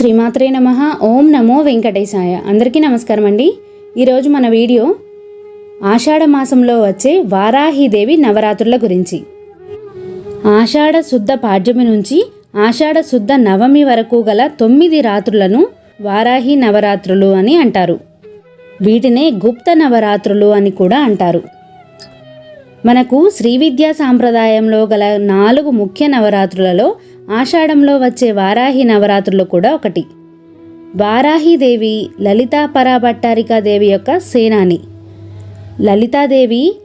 శ్రీమాత్రే నమ. ఓం నమో వెంకటేశాయ. అందరికీ నమస్కారం అండి. ఈరోజు మన వీడియో ఆషాఢ మాసంలో వచ్చే వారాహిదేవి నవరాత్రుల గురించి. ఆషాఢ శుద్ధ పాడ్యమి నుంచి ఆషాఢ శుద్ధ నవమి వరకు గల తొమ్మిది రాత్రులను వారాహి నవరాత్రులు అని అంటారు. వీటినే గుప్త నవరాత్రులు అని కూడా అంటారు. మనకు శ్రీ విద్యా సాంప్రదాయంలో గల నాలుగు ముఖ్య నవరాత్రులలో ఆషాఢంలో వచ్చే వారాహి నవరాత్రులు కూడా ఒకటి. వారాహిదేవి లలితా పరాభట్టారికాదేవి యొక్క సేనాని. లలితాదేవి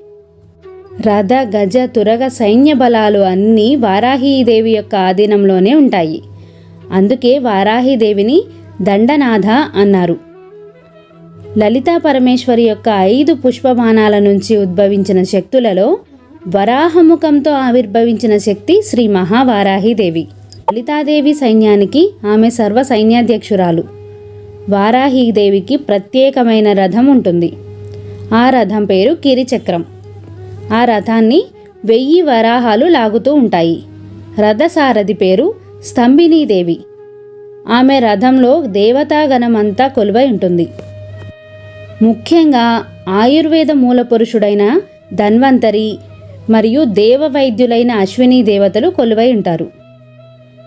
రథ గజ తురగ సైన్య బలాలు అన్నీ వారాహీదేవి యొక్క ఆధీనంలోనే ఉంటాయి. అందుకే వారాహిదేవిని దండనాథ అన్నారు. లలితా పరమేశ్వరి యొక్క ఐదు పుష్పమానాల నుంచి ఉద్భవించిన శక్తులలో వరాహముఖంతో ఆవిర్భవించిన శక్తి శ్రీ మహావారాహిదేవి. లలితాదేవి సైన్యానికి ఆమె సర్వ సైన్యాధ్యక్షురాలు. వారాహీదేవికి ప్రత్యేకమైన రథం ఉంటుంది. ఆ రథం పేరు కిరిచక్రం. ఆ రథాన్ని వెయ్యి వరాహాలు లాగుతూ ఉంటాయి. రథసారథి పేరు స్తంభినీదేవి. ఆమె రథంలో దేవతాగణమంతా కొలువై ఉంటుంది. ముఖ్యంగా ఆయుర్వేద మూల పురుషుడైన ధన్వంతరి మరియు దేవ వైద్యులైన అశ్విని దేవతలు కొలువై ఉంటారు.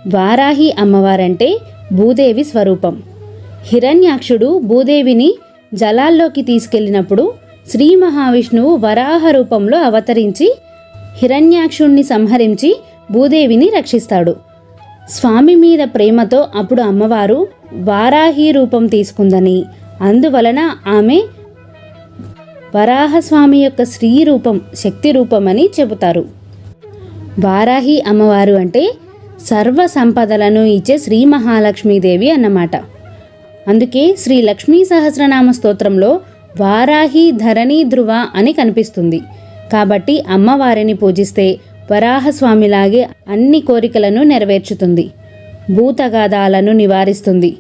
వారాహి అమ్మవారంటే భూదేవి స్వరూపం. హిరణ్యాక్షుడు భూదేవిని జలాల్లోకి తీసుకెళ్ళినప్పుడు శ్రీ మహావిష్ణువు వరాహ రూపంలో అవతరించి హిరణ్యాక్షుణ్ణి సంహరించి భూదేవిని రక్షిస్తాడు. స్వామి మీద ప్రేమతో అప్పుడు అమ్మవారు వారాహి రూపం తీసుకుందని అందువలన ఆమె వరాహస్వామి యొక్క స్త్రీ రూపం శక్తి రూపం అని చెబుతారు. వారాహి అమ్మవారు అంటే సర్వ సంపదలను ఇచ్చే శ్రీ మహాలక్ష్మీదేవి అన్నమాట. అందుకే శ్రీ లక్ష్మీ సహస్రనామ స్తోత్రంలో వారాహి ధరణి ధ్రువ అని కనిపిస్తుంది. కాబట్టి అమ్మవారిని పూజిస్తే వరాహస్వామిలాగే అన్ని కోరికలను నెరవేర్చుతుంది. భూతగాదాలను నివారిస్తుంది.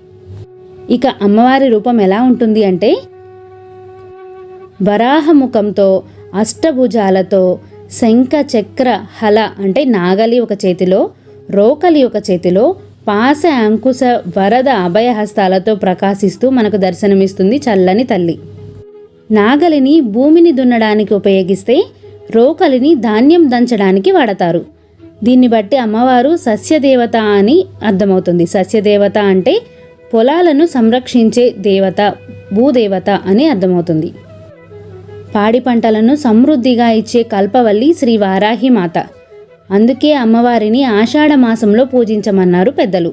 ఇక అమ్మవారి రూపం ఎలా ఉంటుంది అంటే వరాహముఖంతో అష్టభుజాలతో శంఖ చక్ర హల అంటే నాగలి ఒక చేతిలో రోకలి ఒక చేతిలో పాస అంకుశ వరద అభయహస్తాలతో ప్రకాశిస్తూ మనకు దర్శనమిస్తుంది చల్లని తల్లి. నాగలిని భూమిని దున్నడానికి ఉపయోగిస్తే రోకలిని ధాన్యం దంచడానికి వాడతారు. దీన్ని బట్టి అమ్మవారు సస్యదేవత అని అర్థమవుతుంది. సస్యదేవత అంటే పొలాలను సంరక్షించే దేవత భూదేవత అని అర్థమవుతుంది. పాడి పంటలను సమృద్ధిగా ఇచ్చే కల్పవల్లి శ్రీ వారాహి మాత. అందుకే అమ్మవారిని ఆషాఢ మాసంలో పూజించమన్నారు పెద్దలు.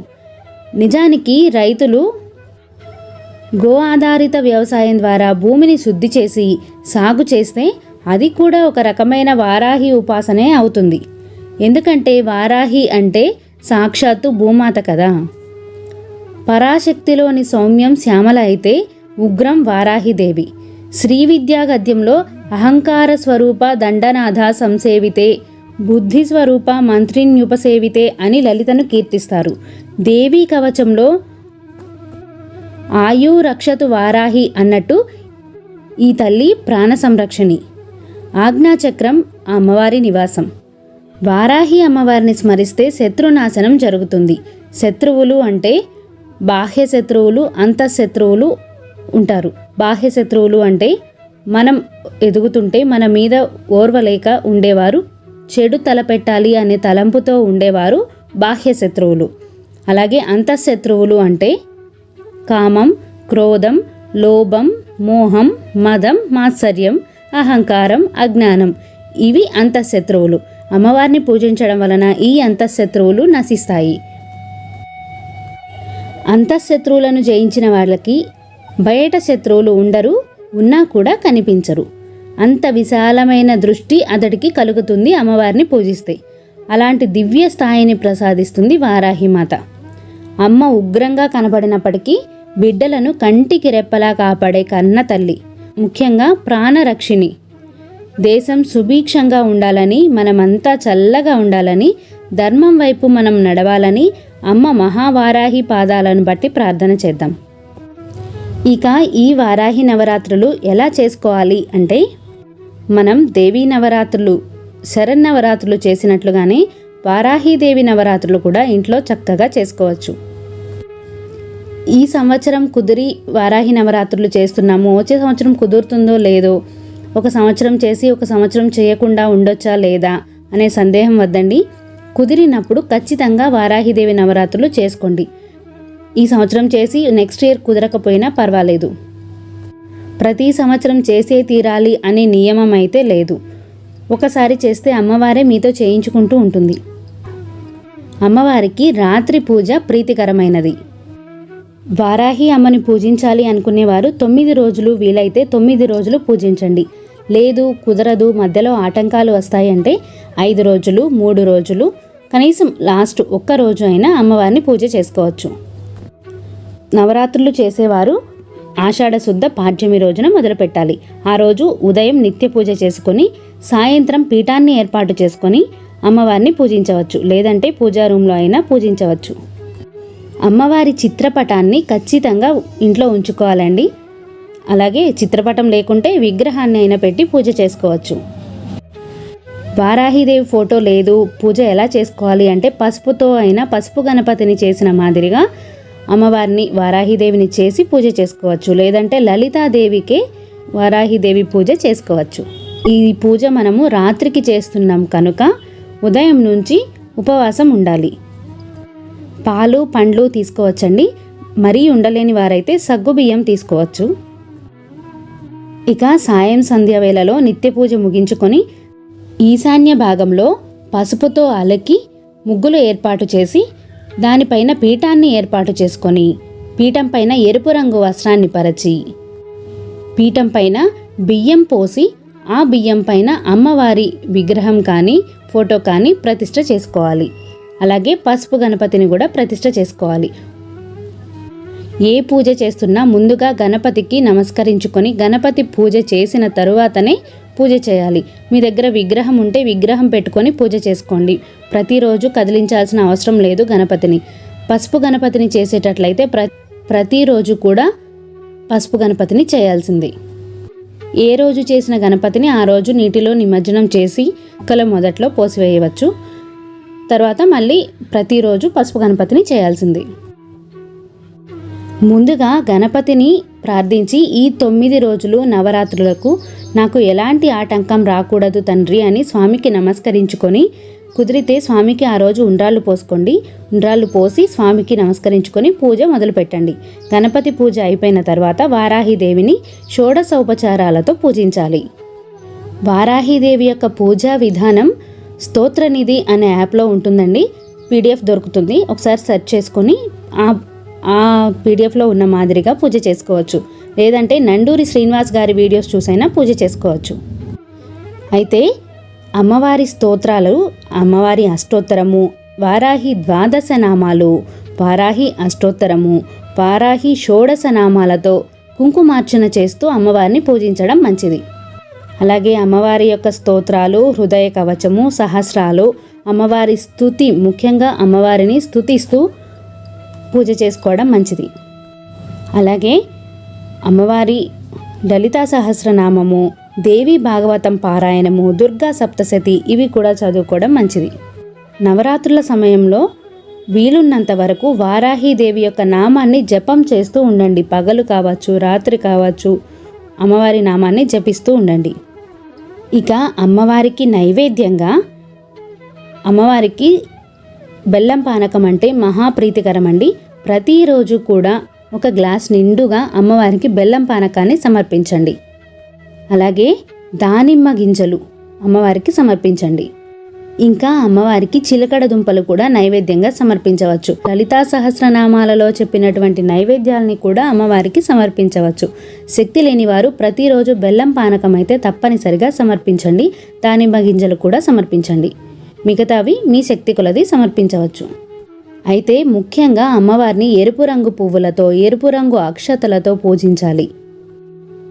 నిజానికి రైతులు గో ఆధారిత వ్యవసాయం ద్వారా భూమిని శుద్ధి చేసి సాగు చేస్తే అది కూడా ఒక రకమైన వారాహి ఉపాసనే అవుతుంది. ఎందుకంటే వారాహి అంటే సాక్షాత్తు భూమాత కదా. పరాశక్తిలోని సౌమ్యం శ్యామల అయితే ఉగ్రం వారాహిదేవి శ్రీ విద్యా గద్యంలో అహంకార స్వరూప దండనాథ సంసేవితే బుద్ధి స్వరూప మంత్రిన్యుపసేవితే అని లలితను కీర్తిస్తారు. దేవీ కవచంలో ఆయు రక్షతు వారాహి అన్నట్టు ఈ తల్లి ప్రాణ సంరక్షణి. ఆజ్ఞాచక్రం అమ్మవారి నివాసం. వారాహి అమ్మవారిని స్మరిస్తే శత్రునాశనం జరుగుతుంది. శత్రువులు అంటే బాహ్య శత్రువులు అంతఃశత్రువులు ఉంటారు. బాహ్య శత్రువులు అంటే మనం ఎదుగుతుంటే మన మీద ఓర్వలేక ఉండేవారు చెడు తలపెట్టాలి అనే తలంపుతో ఉండేవారు బాహ్య శత్రువులు. అలాగే అంతఃశత్రువులు అంటే కామం క్రోధం లోభం మోహం మదం మాత్సర్యం అహంకారం అజ్ఞానం. ఇవి అంతఃశత్రువులు. అమ్మవారిని పూజించడం వలన ఈ అంతఃశత్రువులు నశిస్తాయి. అంతఃశత్రువులను జయించిన వాళ్ళకి బయట శత్రువులు ఉండరు ఉన్నా కూడా కనిపించరు. అంత విశాలమైన దృష్టి అతడికి కలుగుతుంది అమ్మవారిని పూజిస్తే. అలాంటి దివ్య స్థాయిని ప్రసాదిస్తుంది వారాహిమాత అమ్మ ఉగ్రంగా కనబడినప్పటికీ బిడ్డలను కంటికి రెప్పలా కాపాడే కన్న తల్లి ముఖ్యంగా ప్రాణరక్షిణి. దేశం సుభీక్షంగా ఉండాలని మనమంతా చల్లగా ఉండాలని ధర్మం వైపు మనం నడవాలని అమ్మ మహావారాహి పాదాలను బట్టి ప్రార్థన చేద్దాం. ఇక ఈ వారాహి నవరాత్రులు ఎలా చేసుకోవాలి అంటే మనం దేవీ నవరాత్రులు శరన్నవరాత్రులు చేసినట్లుగానే వారాహీదేవి నవరాత్రులు కూడా ఇంట్లో చక్కగా చేసుకోవచ్చు. ఈ సంవత్సరం కుదిరి వారాహి నవరాత్రులు చేస్తున్నాము. వచ్చే సంవత్సరం కుదురుతుందో లేదో ఒక సంవత్సరం చేసి ఒక సంవత్సరం చేయకుండా ఉండొచ్చా లేదా అనే సందేహం వద్దండి. కుదిరినప్పుడు ఖచ్చితంగా వారాహిదేవి నవరాత్రులు చేసుకోండి. ఈ సంవత్సరం చేసి నెక్స్ట్ ఇయర్ కుదరకపోయినా పర్వాలేదు. ప్రతి సంవత్సరం చేసే తీరాలి అనే నియమం అయితే లేదు. ఒకసారి చేస్తే అమ్మవారే మీతో చేయించుకుంటూ ఉంటుంది. అమ్మవారికి రాత్రి పూజ ప్రీతికరమైనది. వారాహి అమ్మని పూజించాలి అనుకునేవారు తొమ్మిది రోజులు వీలైతే తొమ్మిది రోజులు పూజించండి. లేదు కుదరదు మధ్యలో ఆటంకాలు వస్తాయంటే ఐదు రోజులు మూడు రోజులు కనీసం లాస్ట్ ఒక్క రోజు అయినా అమ్మవారిని పూజ చేసుకోవచ్చు. నవరాత్రులు చేసేవారు. ఆషాఢ శుద్ధ పాడ్యమి రోజున మొదలుపెట్టాలి. ఆ రోజు ఉదయం నిత్య పూజ చేసుకొని సాయంత్రం పీఠాన్ని ఏర్పాటు చేసుకొని అమ్మవారిని పూజించవచ్చు. లేదంటే పూజా రూమ్లో అయినా పూజించవచ్చు. అమ్మవారి చిత్రపటాన్ని ఖచ్చితంగా ఇంట్లో ఉంచుకోవాలండి. అలాగే చిత్రపటం లేకుంటే విగ్రహాన్ని అయినా పెట్టి పూజ చేసుకోవచ్చు. వారాహిదేవి ఫోటో లేదు. పూజ ఎలా చేసుకోవాలి అంటే పసుపుతో అయినా పసుపు గణపతిని చేసిన మాదిరిగా అమ్మవారిని వారాహిదేవిని చేసి పూజ చేసుకోవచ్చు. లేదంటే లలితాదేవికే వారాహిదేవి పూజ చేసుకోవచ్చు. ఈ పూజ మనము రాత్రికి చేస్తున్నాం కనుక ఉదయం నుంచి ఉపవాసం ఉండాలి. పాలు పండ్లు తీసుకోవచ్చండి. మరీ ఉండలేని వారైతే సగ్గుబియ్యం తీసుకోవచ్చు. ఇక సాయం సంధ్య వేళలో నిత్య పూజ ముగించుకొని ఈశాన్య భాగంలో పసుపుతో అలకి ముగ్గులు ఏర్పాటు చేసి దానిపైన పీఠాన్ని ఏర్పాటు చేసుకొని పీఠం పైన ఎరుపు రంగు వస్త్రాన్ని పరచి పీఠం పైన బియ్యం పోసి ఆ బియ్యం పైన అమ్మవారి విగ్రహం కానీ ఫోటో కానీ ప్రతిష్ట చేసుకోవాలి. అలాగే పసుపు గణపతిని కూడా ప్రతిష్ట చేసుకోవాలి. ఏ పూజ చేస్తున్నా ముందుగా గణపతికి నమస్కరించుకొని గణపతి పూజ చేసిన తరువాతనే పూజ చేయాలి. మీ దగ్గర విగ్రహం ఉంటే విగ్రహం పెట్టుకొని పూజ చేసుకోండి. ప్రతిరోజు కదిలించాల్సిన అవసరం లేదు గణపతిని. పసుపు గణపతిని చేసేటట్లయితే ప్ర ప్రతిరోజు కూడా పసుపు గణపతిని చేయాల్సింది. ఏ రోజు చేసిన గణపతిని ఆ రోజు నీటిలో నిమజ్జనం చేసి కుక్కల మొదట్లో పోసివేయవచ్చు. తర్వాత మళ్ళీ ప్రతిరోజు పసుపు గణపతిని చేయాల్సింది. ముందుగా గణపతిని ప్రార్థించి ఈ తొమ్మిది రోజులు నవరాత్రులకు నాకు ఎలాంటి ఆటంకం రాకూడదు తండ్రి అని స్వామికి నమస్కరించుకొని కుదిరితే స్వామికి ఆ రోజు ఉండ్రాళ్ళు పోసుకోండి. ఉండ్రాళ్ళు పోసి స్వామికి నమస్కరించుకొని పూజ మొదలుపెట్టండి. గణపతి పూజ అయిపోయిన తర్వాత వారాహిదేవిని షోడశోపచారాలతో పూజించాలి. వారాహిదేవి యొక్క పూజా విధానం స్తోత్రనిధి అనే యాప్లో ఉంటుందండి. పీడిఎఫ్ దొరుకుతుంది. ఒకసారి సెర్చ్ చేసుకొని ఆ ఆ పీడిఎఫ్లో ఉన్న మాదిరిగా పూజ చేసుకోవచ్చు. లేదంటే నండూరి శ్రీనివాస్ గారి వీడియోస్ చూసైనా పూజ చేసుకోవచ్చు. అయితే అమ్మవారి స్తోత్రాలు అమ్మవారి అష్టోత్తరము వారాహి ద్వాదశ నామాలు వారాహి అష్టోత్తరము వారాహి షోడశ నామాలతో కుంకుమార్చన చేస్తూ అమ్మవారిని పూజించడం మంచిది. అలాగే అమ్మవారి యొక్క స్తోత్రాలు హృదయ కవచము సహస్రాలు అమ్మవారి స్థుతి ముఖ్యంగా అమ్మవారిని స్థుతిస్తూ పూజ చేసుకోవడం మంచిది. అలాగే అమ్మవారి లలితా సహస్రనామము దేవి భాగవతం పారాయణము దుర్గా సప్తశతి ఇవి కూడా చదువుకోవడం మంచిది. నవరాత్రుల సమయంలో వీలున్నంత వరకు వారాహీదేవి యొక్క నామాన్ని జపం చేస్తూ ఉండండి. పగలు కావచ్చు రాత్రి కావచ్చు అమ్మవారి నామాన్ని జపిస్తూ ఉండండి. ఇక అమ్మవారికి నైవేద్యంగా అమ్మవారికి బెల్లం పానకం అంటే మహాప్రీతికరం అండి. ప్రతిరోజు కూడా ఒక గ్లాస్ నిండుగా అమ్మవారికి బెల్లం పానకాన్ని సమర్పించండి. అలాగే దానిమ్మ గింజలు అమ్మవారికి సమర్పించండి. ఇంకా అమ్మవారికి చిలకడ దుంపలు కూడా నైవేద్యంగా సమర్పించవచ్చు. లలితా సహస్రనామాలలో చెప్పినటువంటి నైవేద్యాలని కూడా అమ్మవారికి సమర్పించవచ్చు. శక్తి లేని వారు ప్రతిరోజు బెల్లం పానకం అయితే తప్పనిసరిగా సమర్పించండి. దానిమ్మ గింజలు కూడా సమర్పించండి. మిగతావి మీ శక్తి కొలది సమర్పించవచ్చు. అయితే ముఖ్యంగా అమ్మవారిని ఎరుపు రంగు పువ్వులతో ఎరుపు రంగు అక్షతలతో పూజించాలి.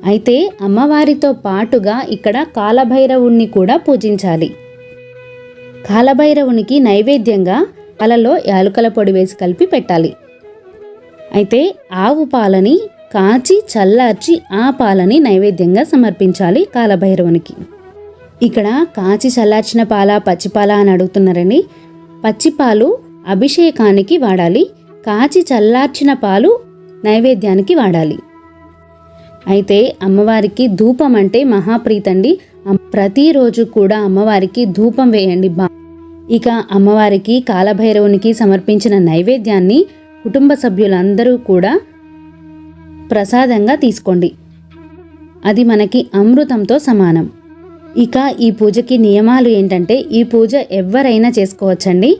అయితే అమ్మవారితో పాటుగా ఇక్కడ కాలభైరవుణ్ణి కూడా పూజించాలి. కాలభైరవునికి నైవేద్యంగా పాలలో యాలుకల పొడి వేసి కలిపి పెట్టాలి. అయితే ఆవు పాలని కాచి చల్లార్చి ఆ పాలని నైవేద్యంగా సమర్పించాలి కాలభైరవునికి. ఇక్కడ కాచి చల్లార్చిన పాల పచ్చిపాల అని అడుగుతున్నారని పచ్చిపాలు అభిషేకానికి వాడాలి. కాచి చల్లార్చిన పాలు నైవేద్యానికి వాడాలి. అయితే అమ్మవారికి ధూపం అంటే మహాప్రీతండి ప్రతిరోజు కూడా అమ్మవారికి ధూపం వేయండి బా. ఇక అమ్మవారికి కాలభైరవునికి సమర్పించిన నైవేద్యాన్ని కుటుంబ సభ్యులందరూ కూడా ప్రసాదంగా తీసుకోండి. అది మనకి అమృతంతో సమానం. ఇక ఈ పూజకి నియమాలు ఏంటంటే ఈ పూజ ఎవరైనా చేసుకోవచ్చండి.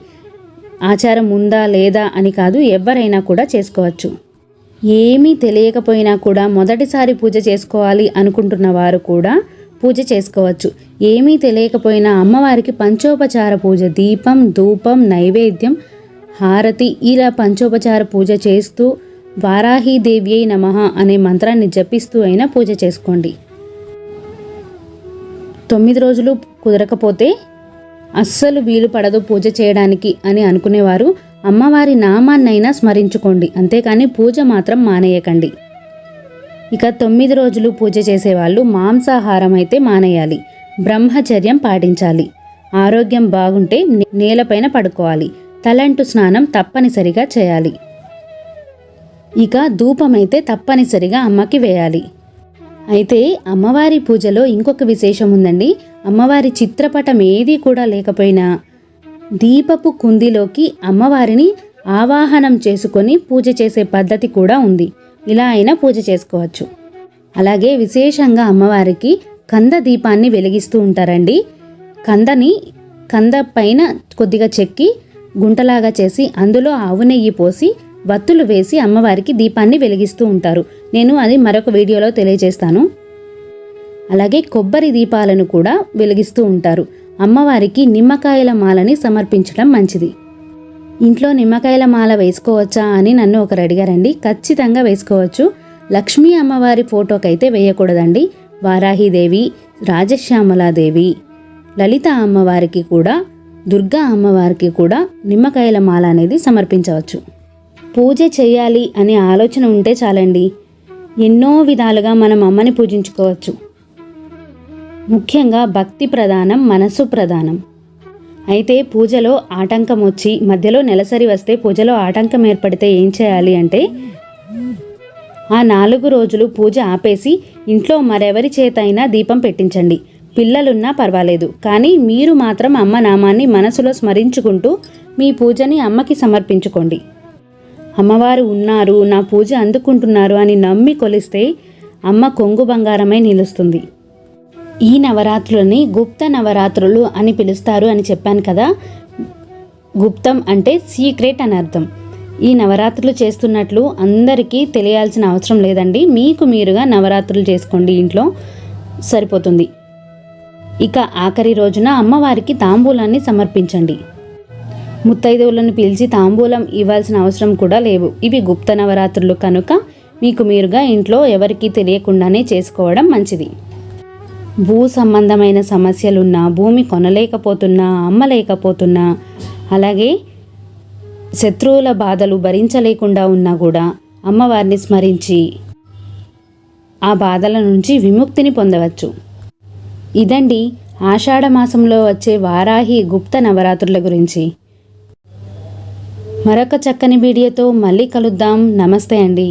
ఆచారం ఉందా లేదా అని కాదు ఎవరైనా కూడా చేసుకోవచ్చు. ఏమీ తెలియకపోయినా కూడా మొదటిసారి పూజ చేసుకోవాలి అనుకుంటున్న వారు కూడా పూజ చేసుకోవచ్చు. ఏమీ తెలియకపోయినా అమ్మవారికి పంచోపచార పూజ దీపం ధూపం నైవేద్యం హారతి ఇలా పంచోపచార పూజ చేస్తూ వారాహీదేవ్యై నమః అనే మంత్రాన్ని జపిస్తూ అయినా పూజ చేసుకోండి. తొమ్మిది రోజులు కుదరకపోతే అస్సలు వీలు పడదు పూజ చేయడానికి అని అనుకునేవారు. అమ్మవారి నామాన్నైనా స్మరించుకోండి. అంతేకాని పూజ మాత్రం మానేయకండి. ఇక తొమ్మిది రోజులు పూజ చేసేవాళ్ళు మాంసాహారం అయితే మానేయాలి. బ్రహ్మచర్యం పాటించాలి. ఆరోగ్యం బాగుంటే నేలపైన పడుకోవాలి. తలంటు స్నానం తప్పనిసరిగా చేయాలి. ఇక ధూపమైతే తప్పనిసరిగా అమ్మకి వేయాలి. అయితే అమ్మవారి పూజలో ఇంకొక విశేషం ఉందండి. అమ్మవారి చిత్రపటం ఏది కూడా లేకపోయినా దీపపు కుందిలోకి అమ్మవారిని ఆవాహనం చేసుకొని పూజ చేసే పద్ధతి కూడా ఉంది. ఇలా అయినా పూజ చేసుకోవచ్చు. అలాగే విశేషంగా అమ్మవారికి కంద దీపాన్ని వెలిగిస్తూ ఉంటారండి. కందని కంద పైన కొద్దిగా చెక్కి గుంటలాగా చేసి అందులో ఆవు నెయ్యి పోసి వత్తులు వేసి అమ్మవారికి దీపాన్ని వెలిగిస్తూ ఉంటారు. నేను అది మరొక వీడియోలో తెలియజేస్తాను. అలాగే కొబ్బరి దీపాలను కూడా వెలిగిస్తూ ఉంటారు. అమ్మవారికి నిమ్మకాయల మాలని సమర్పించడం మంచిది. ఇంట్లో నిమ్మకాయల మాల వేసుకోవచ్చా అని నన్ను ఒకరు అడిగారండి. ఖచ్చితంగా వేసుకోవచ్చు. లక్ష్మీ అమ్మవారి ఫోటోకైతే వేయకూడదండి. వారాహిదేవి రాజశ్యామలాదేవి లలిత అమ్మవారికి కూడా దుర్గా అమ్మవారికి కూడా నిమ్మకాయల మాల అనేది సమర్పించవచ్చు. పూజ చేయాలి అనే ఆలోచన ఉంటే చాలండి. ఎన్నో విధాలుగా మనం అమ్మని పూజించుకోవచ్చు. ముఖ్యంగా భక్తి ప్రధానం మనస్సు ప్రధానం. అయితే పూజలో ఆటంకం వచ్చి మధ్యలో నెలసరి వస్తే పూజలో ఆటంకం ఏర్పడితే ఏం చేయాలి అంటే ఆ నాలుగు రోజులు పూజ ఆపేసి ఇంట్లో మరెవరి చేతైనా దీపం పెట్టించండి. పిల్లలున్నా పర్వాలేదు. కానీ మీరు మాత్రం అమ్మ నామాన్ని మనసులో స్మరించుకుంటూ మీ పూజని అమ్మకి సమర్పించుకోండి. అమ్మవారు ఉన్నారు నా పూజ అందుకుంటున్నారు అని నమ్మి కొలిస్తే అమ్మ కొంగు బంగారమై నిలుస్తుంది. ఈ నవరాత్రులని గుప్త నవరాత్రులు అని పిలుస్తారు అని చెప్పాను కదా. గుప్తం అంటే సీక్రెట్ అని అర్థం. ఈ నవరాత్రులు చేస్తున్నట్లు అందరికీ తెలియాల్సిన అవసరం లేదండి. మీకు మీరుగా నవరాత్రులు చేసుకోండి ఇంట్లో సరిపోతుంది. ఇక ఆఖరి రోజున అమ్మవారికి తాంబూలాన్ని సమర్పించండి. ముత్తైదువులను పిలిచి తాంబూలం ఇవ్వాల్సిన అవసరం కూడా లేవు. ఇవి గుప్త నవరాత్రులు కనుక మీకు మీరుగా ఇంట్లో ఎవరికీ తెలియకుండానే చేసుకోవడం మంచిది. భూ సంబంధమైన సమస్యలున్నా భూమి కొనలేకపోతున్నా అమ్మలేకపోతున్నా అలాగే శత్రువుల బాధలు భరించలేకుండా ఉన్నా కూడా అమ్మవారిని స్మరించి ఆ బాధల నుంచి విముక్తిని పొందవచ్చు. ఇదండి ఆషాఢమాసంలో వచ్చే వారాహి గుప్త నవరాత్రుల గురించి. మరొక చక్కని వీడియోతో మళ్ళీ కలుద్దాం. నమస్తే అండి.